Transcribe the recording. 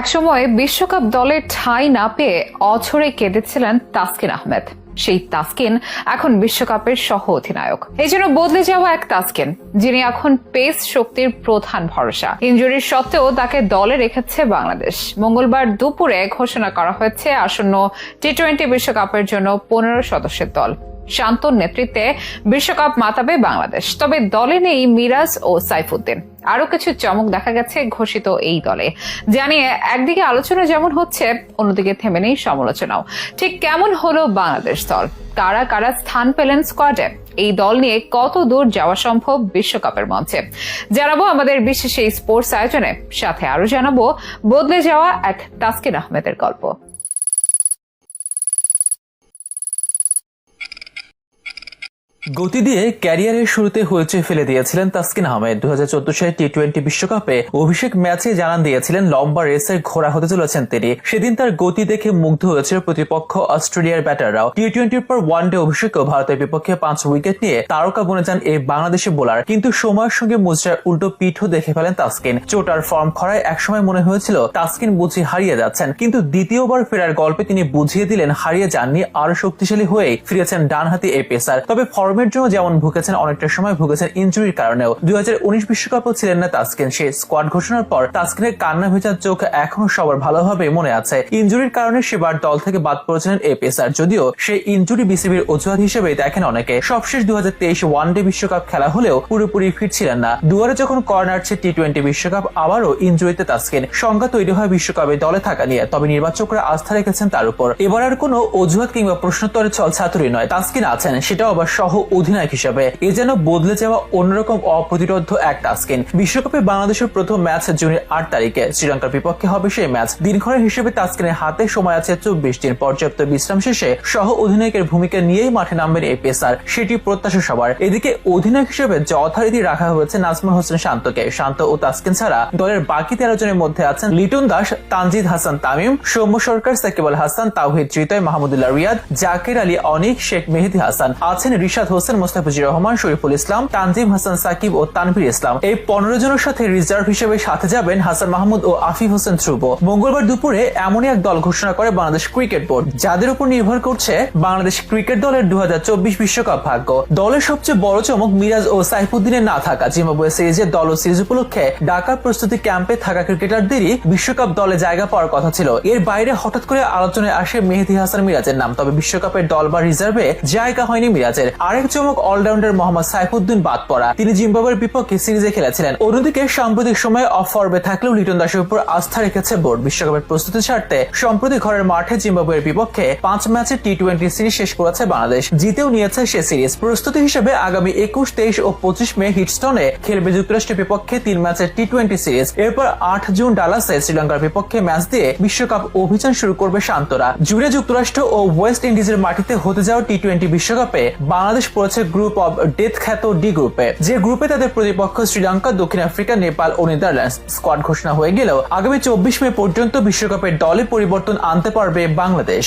একসময় বিশ্বকাপ দলের ঠাঁই না পেয়ে অছরে কেঁদেছিলেন তাসকিন আহমেদ। সেই তাসকিন এখন বিশ্বকাপের সহ অধিনায়ক। এই জন্য বদলে যাওয়া এক তাসকিন, যিনি এখন পেস শক্তির প্রধান ভরসা। ইঞ্জুরির সত্ত্বেও তাকে দলে রেখেছে বাংলাদেশ। মঙ্গলবার দুপুরে ঘোষণা করা হয়েছে আসন্ন টি টোয়েন্টি বিশ্বকাপের জন্য পনেরো সদস্যের দল। শান্তর নেতৃত্বে বিশ্বকাপ মাতাবে বাংলাদেশ। তবে দলে নেই মিরাজ ও সাইফুদ্দিন। আরও কিছু চমক দেখা গেছে ঘোষিত এই দলে। জানিয়ে একদিকে আলোচনা যেমন হচ্ছে, অন্যদিকে থেমে নেই সমালোচনাও। ঠিক কেমন হলো বাংলাদেশ দল? কারা কারা স্থান পেলেন স্কোয়াডে এই দল নিয়ে কত দূর যাওয়া সম্ভব বিশ্বকাপের মঞ্চে? জানাব আমাদের বিশেষ এই স্পোর্টস আয়োজনে। সাথে আরও জানাব, বদলে যাওয়া এক তাসকিন আহমেদের গল্প। গতি দিয়ে ক্যারিয়ারের শুরুতে হয়েছে ফেলে দিয়েছিলেন তাসকিন আহমেদ। দু হাজার চোদ্দ সালে টি টোয়েন্টি বিশ্বকাপে অভিষেক ম্যাচে জানান দিয়েছিলেন, লম্বা রেসের ঘোড়া হতে চলেছেন তিনি। সেদিন তার গতি দেখে মুগ্ধ হয়েছিল প্রতিপক্ষ অস্ট্রেলিয়ার ব্যাটাররাও। টি টোয়েন্টির পর ওয়ান ডে অভিষেকেও ভারতের বিপক্ষে পাঁচ উইকেট নিয়ে তারকা বনে যান এই বাংলাদেশি বোলার। কিন্তু সময়ের সঙ্গে মুজরার উল্টো পিঠও দেখে ফেলেন তাসকিন। চোটার ফর্ম খরায় একসময় মনে হয়েছিল তাসকিন বুঝি হারিয়ে যাচ্ছেন, কিন্তু দ্বিতীয়বার ফেরার গল্পে তিনি বুঝিয়ে দিলেন, হারিয়ে যাননি আরও শক্তিশালী হয়ে ফিরেছেন ডানহাতি এই পেসার তবে ফর্মের জন্য যেমন ভুগেছেন, অনেকটা সময় ভুগেছেন ইঞ্জুরির কারণেও। দুই বিশ্বকাপও ছিলেন না তাসকিন। সে স্কোয়াড ঘোষণার পর তাসকিনের কান্না ভেজার চোখ এখনও সবার ভালোভাবে মনে আছে। ইঞ্জুরির কারণে সেবার দল থেকে বাদ পড়েছিলেন এই পেসার যদিও সেই ইঞ্জুরি বিসিবির অজুহাত হিসেবে দেখেন অনেকে। সবশেষ দু হাজার তেইশ ওয়ান ডে বিশ্বকাপ খেলা হলেও পুরোপুরি ফিট ছিলেন না। দুয়ারে যখন কর্নার টি টোয়েন্টি বিশ্বকাপ, আবারও ইঞ্জুরিতে তাসকিন। সংখ্যা তৈরি হয় বিশ্বকাপে দলে থাকা নিয়ে, তবে নির্বাচকরা আস্থা রেখেছেন তার উপর। এবার আর কোনো অজুহাত কিংবা প্রশ্নোত্তরের চল ছাত্রই নয়। তাসকিন আছেন, সেটাও আবার সহ অধিনায়ক হিসেবে। এ যেন বদলে যাওয়া অন্যরকম অপ্রতিরোধ এক তাসকিন বিশ্বকাপে বাংলাদেশের প্রথম ম্যাচ জুনের আট তারিখে। শ্রীলঙ্কার বিপক্ষে হবে সেই ম্যাচ। দিনক্ষণের হিসেবে তাসকিনের হাতে সময় আছে চব্বিশ দিন। পর্যাপ্ত বিশ্রাম শেষে সহ অধিনায়কের ভূমিকা নিয়েই মাঠে নামবেন এই পেসার সেটি প্রত্যাশা সবার। এদিকে অধিনায়ক হিসেবে যথারীতি রাখা হয়েছে নাজমুল হোসেন শান্তকে। শান্ত ও তাস্কিন ছাড়া দলের বাকি তেরো জনের মধ্যে আছেন লিটন দাস, তানজিদ হাসান তামিম, সৌম্য সরকার, সাকিব আল হাসান, তাওহিদ হৃদয় মাহমুদুল্লাহ রিয়াদ, জাকির আলী অনিক, শেখ মেহেদি হাসান। আছেন রিশাদ হোসেন মোস্তাফিজুর রহমান, শরীফুল ইসলাম, তানজিম হাসান সাকিব ও তানভীর ইসলাম। এই পনেরো জনের সাথে রিজার্ভ হিসেবে সাথে যাবেন হাসান মাহমুদ ও আফিফ হোসেন ধ্রুব। মঙ্গলবার দুপুরে এমনই এক দল ঘোষণা করে বাংলাদেশ ক্রিকেট বোর্ড, যাদের উপর নির্ভর করছে বাংলাদেশ ক্রিকেট দলের দু বিশ্বকাপ ভাগ্য। দলের সবচেয়ে বড় চমক মিরাজ ও সাইফুদ্দিনের না থাকা। জিম্বাবুয়ে সিরিজের দল ও সিরিজ উপলক্ষে ঢাকা প্রস্তুতি ক্যাম্পে থাকা ক্রিকেটারদেরই বিশ্বকাপ দলে জায়গা পাওয়ার কথা ছিল। এর বাইরে হঠাৎ করে আলোচনায় আসে মেহেদি হাসান মিরাজের নাম, তবে বিশ্বকাপের দল বা রিজার্ভে জায়গা হয়নি মিরাজের। আরেক চমক অলরাউন্ডার মোহাম্মদ সাইফুদ্দিন বাদ পড়া। তিনি জিম্বাবুয়ের বিপক্ষে সিরিজে খেলেছিলেন। অন্যদিকে সাম্প্রতিক সময়ে অফ ফর্মে থাকলেও লিটন দাসের উপর আস্থা রেখেছে বোর্ড। বিশ্বকাপের প্রস্তুতি ছাড়তে সম্প্রতি ঘরের মাঠে জিম্বাবুয়ের বিপক্ষে পাঁচ ম্যাচে টি টোয়েন্টি সিরিজ শেষ করেছে বাংলাদেশ। জিতেও নিয়েছে সে সিরিজ। প্রস্তুতি হিসেবে আগামী একুশ, তেইশ ও পঁচিশ মে হিটস্টনে খেলবে যুক্তরাষ্ট্রের বিপক্ষে তিন ম্যাচের টি টোয়েন্টি সিরিজ। এরপর আট জুন ডালাসে শ্রীলঙ্কার বিপক্ষে ম্যাচ দিয়ে বিশ্বকাপ অভিযান শুরু করবে শান্তরা। জুড়ে যুক্তরাষ্ট্র ও ওয়েস্ট ইন্ডিজের মাটিতে হতে যাওয়া টি টোয়েন্টি বিশ্বকাপে বাংলাদেশ পড়েছে গ্রুপ অব ডেথ খ্যাত ডি গ্রুপে যে গ্রুপে তাদের প্রতিপক্ষ শ্রীলঙ্কা, দক্ষিণ আফ্রিকা, নেপাল ও নেদারল্যান্ডস স্কোয়াড ঘোষণা হয়ে গেলেও আগামী চব্বিশ মে পর্যন্ত বিশ্বকাপের দলে পরিবর্তন আনতে পারবে বাংলাদেশ।